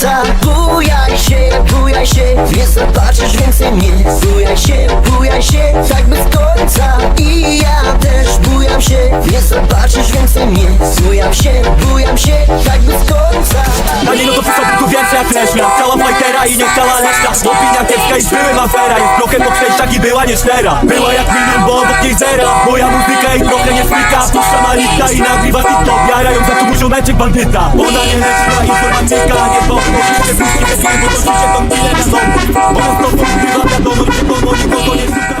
Bujaj się, bujaj się Nie zobaczysz więcej mnie Bujaj się, bujaj się Tak bez końca. I ja też bujam się Nie zobaczysz więcej mnie Bujam się, bujam się Tak bez końca. Na niego to przysłał tu więcej jak leśna Chciała fajtera i nie chciała leszcza Opinia kiepska i z byłem afera Jest trochę po przejściach i była nieszczera Była jak milion, bo obok niej zera. Moja muzyka i trochę nie smyka Puszcza malika i nagrywa TikTok. Jarają meczek bandyta Ona nie leci na informatyka Nie bo oczywiście puści bez bo to życie to tyle wiadomo Ona znowu bywa wiadomo, gdzie bo nikogo nie słucha